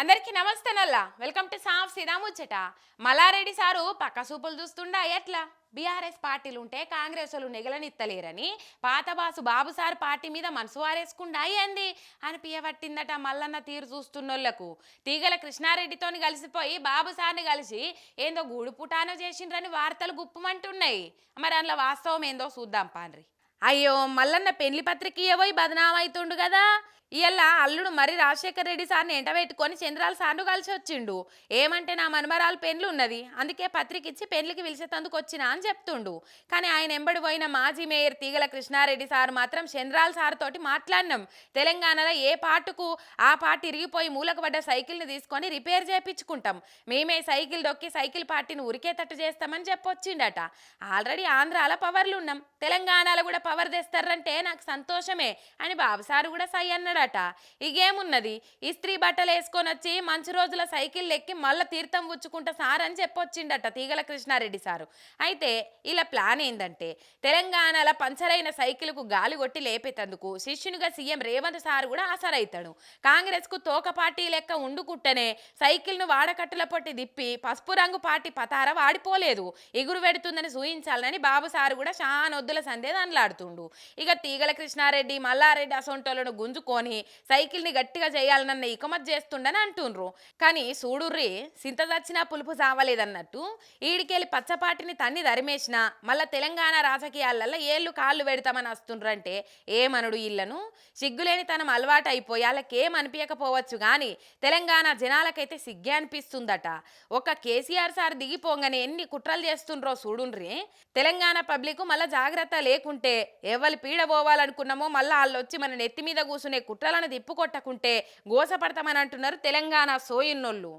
అందరికీ నమస్తే నల్లా వెల్కమ్ టు సాఫ్ సీదా ముచ్చట. మల్లారెడ్డి సారు పక్క సూపులు చూస్తుండా ఎట్లా? బీఆర్ఎస్ పార్టీలు ఉంటే కాంగ్రెస్ వాళ్ళు నెగలనిత్తలేరని పాత బాసు బాబు సార్ పార్టీ మీద మనసు వారేసుకుండా అయ్యింది అని పియబట్టిందట మల్లన్న తీరు చూస్తున్నోళ్ళకు తీగల కృష్ణారెడ్డితోని కలిసిపోయి బాబు సార్ని కలిసి ఏందో గూడు పుటానో చేసిండ్రని వార్తలు గుప్పమంటున్నాయి. మరి అందులో వాస్తవం ఏందో చూద్దాం పాన్రి అయ్యో మల్లన్న పెళ్ళి పత్రిక ఇవ్వబోయి బదనామైతుండు కదా ఇయ్యాల అల్లుడు మరి రాజశేఖర్ రెడ్డి సార్ని ఎంటబెట్టుకొని చంద్రాల సార్ను కలిసి వచ్చిండు ఏమంటే నా మనమరాలు పెన్లు ఉన్నది అందుకే పత్రిక ఇచ్చి పెళ్ళికి పిలిచేతందుకు వచ్చినా అని చెప్తుండు. కానీ ఆయన ఎంబడి పోయిన మాజీ మేయర్ తీగల కృష్ణారెడ్డి సార్ మాత్రం చంద్రాల సార్ తోటి మాట్లాడినాం. తెలంగాణలో ఏ పాటుకు ఆ పార్టీ ఇరిగిపోయి మూలకు పడ్డ సైకిల్ని తీసుకొని రిపేర్ చేయించుకుంటాం మేమే సైకిల్ దొక్కి సైకిల్ పార్టీని ఉరికేటట్టు చేస్తామని చెప్పొచ్చిండట. ఆల్రెడీ ఆంధ్రాలో పవర్లు ఉన్నాం తెలంగాణలో కూడా పవర్ తెస్తారంటే నాకు సంతోషమే అని బాబు సారు కూడా సై అన్నాడట. ఇగేమున్నది? ఇస్త్రీ బట్టలు వేసుకొని వచ్చి మంచి రోజుల సైకిల్ ఎక్కి మళ్ళీ తీర్థం పుచ్చుకుంటా సార్ అని చెప్పొచ్చిండట తీగల కృష్ణారెడ్డి సారు. అయితే ఇలా ప్లాన్ ఏందంటే తెలంగాణలో పంచరైన సైకిల్కు గాలి కొట్టి లేపేటందుకు శిష్యునిగా సీఎం రేవంత్ సార్ కూడా ఆసరైతాడు. కాంగ్రెస్కు తోక పార్టీ లెక్క ఉండుకుంటేనే సైకిల్ను వాడకట్టుల పొట్టి దిప్పి పసుపు రంగు పార్టీ పతార వాడిపోలేదు. ఎగురు పెడుతుందని సూచించాలని బాబు సారు కూడా షానొద్దుల సందేహం మాట్లాడుతుండు. ఇక తీగల కృష్ణారెడ్డి మల్లారెడ్డి అసొంటోలను గుంజుకొని సైకిల్ని గట్టిగా చేయాలనన్న ఇకమత్ చేస్తుండని అంటుండ్రు. కానీ సూడుర్రి సింత దచ్చినా పులుపు సావలేదన్నట్టు ఈడికెళ్ళి పచ్చపాటిని తన్ని దరిమేసిన మళ్ళా తెలంగాణ రాజకీయాలలో ఏళ్ళు కాళ్ళు పెడతామని వస్తుండ్రంటే ఏమనుడు ఇళ్ళను సిగ్గులేని తనం అలవాటు అయిపోయి వాళ్ళకేం అనిపించకపోవచ్చు కానీ తెలంగాణ జనాలకైతే సిగ్గే అనిపిస్తుందట. ఒక కేసీఆర్ సార్ దిగిపోగానే ఎన్ని కుట్రలు చేస్తుండ్రో చూడుండ్రి తెలంగాణ పబ్లిక్ మళ్ళా జాగ్రత్త లేకుంటే ఎవరి పీడ పోవాలనుకున్నామో మళ్ళీ వాళ్ళు వచ్చి మన నెత్తి మీద కూసునే కుట్రలను తిప్పుకొట్టకుంటే గోసపడతామని అంటున్నారు తెలంగాణ సోయిన్నోళ్ళు.